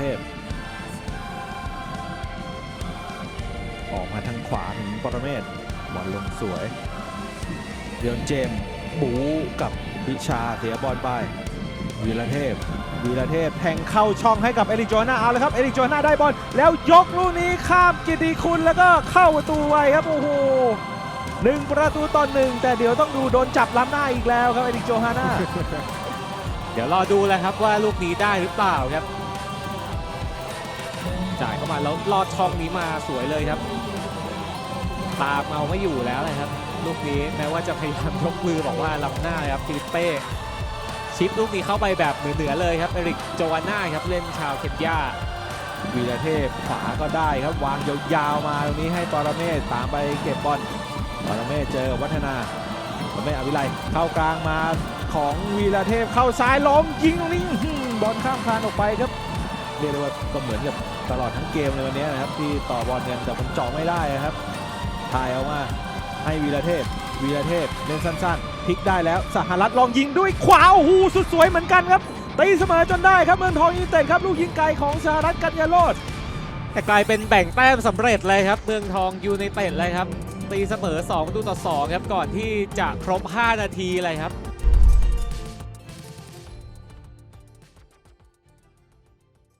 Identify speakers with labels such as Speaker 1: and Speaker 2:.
Speaker 1: เทพ ออกมาทางขวาถึงปรเมศบอลลงสวยเดียนเจมส์บูกับพิชาเสียบอลไปวีรเทพวีรเทพแทงเข้าช่องให้กับเอริกโจนาเอาเลยครับ เอริกโจนาได้บอลแล้วยกลูกนี้ข้ามกิติคุณแล้วก็เข้าประตูไวครับโอ้โหหนึ่งประตูต่อหนึ่งแต่เดี๋ยวต้องดูโดนจับล้ำหน้าอีกแล้วครับเอริกโจฮาน่า
Speaker 2: เดี๋ยวรอดูแหล้วครับว่าลูกนี้ได้หรือเปล่าครับ จ่ายเข้ามาแล้วลอดช่องนี้มาสวยเลยครับ ตามเอาไม่อยู่แล้วเลยครับลูกนี้แม้ว่าจะพยายามยกมือบอกว่าล้ำหน้าครับฟิลิปเป้ชิปลูกนี้เข้าไปแบบเหนือๆเลยครับเอริกโจวาน่าครับเล่นชาวเคนยา
Speaker 1: วีรเทพขวาก็ได้ครับวางยาวๆมาตรงนี้ให้ปรเมศตามไปเก็บบอลปรเมศเจอวัฒนาปรเมศอวิไลเข้ากลางมาของวีรเทพเข้าซ้ายล้มยิงตรงนี้บอลข้ามคานออกไปครับ เรียกได้ว่าก็เหมือนกับตลอดทั้งเกมในวันนี้นะครับ ที่ต่อบอลกันแต่มันเจาะไม่ได้นะครับถ่ายออกมาให้วีรเทพวีรเทพเล่นสั้นๆพลิกได้แล้วสหรัฐลองยิงด้วยขวาโอ้โหสุดสวยเหมือนกันครับตีเสมอจนได้ครับเมืองทองยูไนเต็ดครับลูกยิงไกลของสหรัฐกัญญาโรจน์
Speaker 2: แต่กลายเป็นแบ่งแต้มสำเร็จเลยครับ เมืองทองยูไนเต็ดเลยครับ ตีเสมอ2ประตูต่อ2ครับก่อนที่จะครบ 5 นาทีเลยครับ